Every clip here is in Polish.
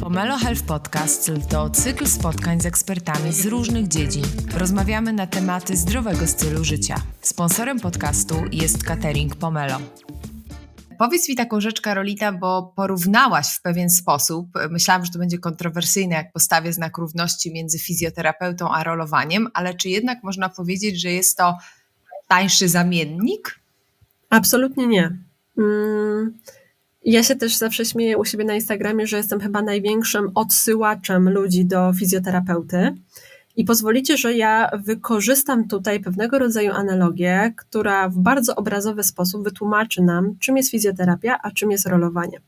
Pomelo Health Podcast to cykl spotkań z ekspertami z różnych dziedzin. Rozmawiamy na tematy zdrowego stylu życia. Sponsorem podcastu jest catering Pomelo. Powiedz mi taką rzecz, Karolita, bo porównałaś w pewien sposób. Myślałam, że to będzie kontrowersyjne, jak postawię znak równości między fizjoterapeutą a rolowaniem, ale czy jednak można powiedzieć, że jest to tańszy zamiennik? Absolutnie nie. Mm, ja się też zawsze śmieję u siebie na Instagramie, że jestem chyba największym odsyłaczem ludzi do fizjoterapeuty. I pozwolicie, że ja wykorzystam tutaj pewnego rodzaju analogię, która w bardzo obrazowy sposób wytłumaczy nam, czym jest fizjoterapia, a czym jest rolowanie.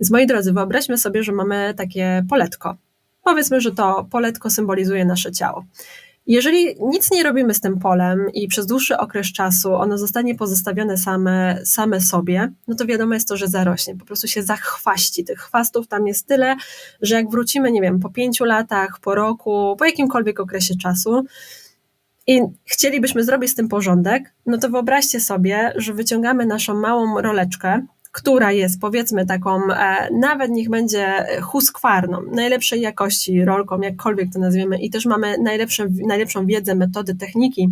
Więc moi drodzy, wyobraźmy sobie, że mamy takie poletko. Powiedzmy, że to poletko symbolizuje nasze ciało. Jeżeli nic nie robimy z tym polem i przez dłuższy okres czasu ono zostanie pozostawione same, same sobie, no to wiadomo jest to, że zarośnie, po prostu się zachwaści. Tych chwastów tam jest tyle, że jak wrócimy, nie wiem, po pięciu latach, po roku, po jakimkolwiek okresie czasu, i chcielibyśmy zrobić z tym porządek, no to wyobraźcie sobie, że wyciągamy naszą małą roleczkę, która jest powiedzmy taką, e, nawet niech będzie huskwarną, najlepszej jakości rolką, jakkolwiek to nazwiemy, i też mamy najlepsze, najlepszą wiedzę, metody, techniki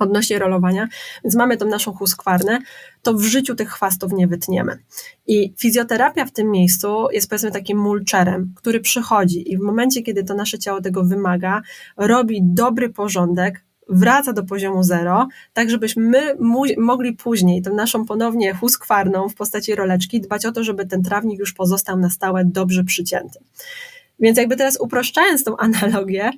odnośnie rolowania, więc mamy tą naszą huskwarnę, to w życiu tych chwastów nie wytniemy. I fizjoterapia w tym miejscu jest powiedzmy takim mulczerem, który przychodzi i w momencie, kiedy to nasze ciało tego wymaga, robi dobry porządek, wraca do poziomu zero, tak żebyśmy my mogli później tą naszą ponownie huskwarną w postaci roleczki dbać o to, żeby ten trawnik już pozostał na stałe dobrze przycięty. Więc jakby teraz uproszczając tą analogię,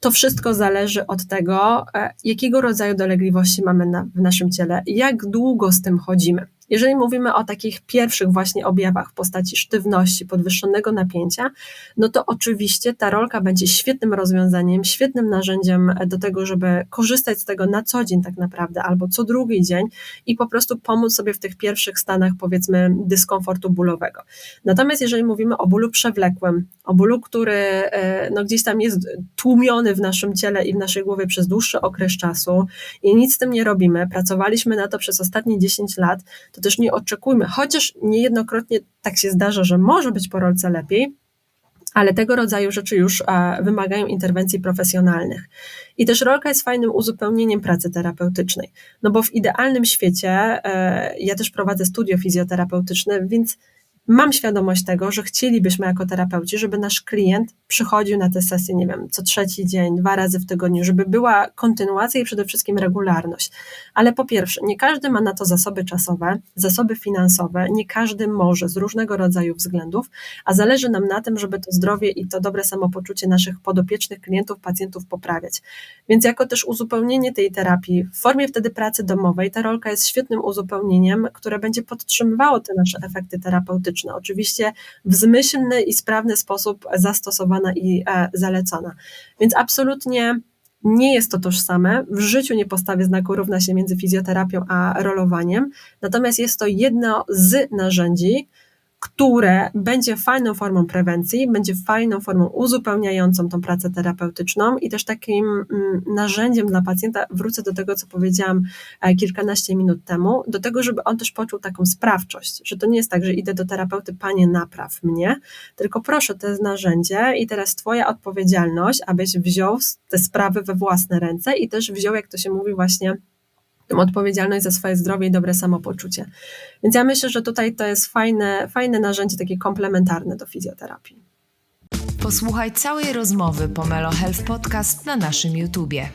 to wszystko zależy od tego, e, jakiego rodzaju dolegliwości mamy na, w naszym ciele, jak długo z tym chodzimy. Jeżeli mówimy o takich pierwszych właśnie objawach w postaci sztywności, podwyższonego napięcia, no to oczywiście ta rolka będzie świetnym rozwiązaniem, świetnym narzędziem do tego, żeby korzystać z tego na co dzień tak naprawdę, albo co drugi dzień i po prostu pomóc sobie w tych pierwszych stanach, powiedzmy, dyskomfortu bólowego. Natomiast jeżeli mówimy o bólu przewlekłym, o bólu, który e, no, gdzieś tam jest tłumiony w naszym ciele i w naszej głowie przez dłuższy okres czasu i nic z tym nie robimy, pracowaliśmy na to przez ostatnie 10 lat, to to też nie oczekujmy, chociaż niejednokrotnie tak się zdarza, że może być po rolce lepiej, ale tego rodzaju rzeczy już e, wymagają interwencji profesjonalnych. I też rolka jest fajnym uzupełnieniem pracy terapeutycznej, no bo w idealnym świecie, e, ja też prowadzę studio fizjoterapeutyczne, więc mam świadomość tego, że chcielibyśmy jako terapeuci, żeby nasz klient przychodził na te sesje, nie wiem, co trzeci dzień, dwa razy w tygodniu, żeby była kontynuacja i przede wszystkim regularność. Ale po pierwsze, nie każdy ma na to zasoby czasowe, zasoby finansowe, nie każdy może z różnego rodzaju względów, a zależy nam na tym, żeby to zdrowie i to dobre samopoczucie naszych podopiecznych klientów, pacjentów poprawiać. Więc jako też uzupełnienie tej terapii w formie wtedy pracy domowej, ta rolka jest świetnym uzupełnieniem, które będzie podtrzymywało te nasze efekty terapeutyczne Oczywiście w zmyślny i sprawny sposób zastosowana i e, zalecana. Więc absolutnie nie jest to tożsame. W życiu nie postawię znaku równa się między fizjoterapią a rolowaniem, natomiast jest to jedno z narzędzi, które będzie fajną formą prewencji, będzie fajną formą uzupełniającą tą pracę terapeutyczną i też takim mm, narzędziem dla pacjenta, wrócę do tego, co powiedziałam e, kilkanaście minut temu, do tego, żeby on też poczuł taką sprawczość, że to nie jest tak, że idę do terapeuty, panie, napraw mnie, tylko proszę, to jest narzędzie i teraz twoja odpowiedzialność, abyś wziął te sprawy we własne ręce i też wziął, jak to się mówi właśnie, odpowiedzialność za swoje zdrowie i dobre samopoczucie. Więc ja myślę, że tutaj to jest fajne, fajne narzędzie takie komplementarne do fizjoterapii. Posłuchaj całej rozmowy Pomelo Health Podcast na naszym YouTubie.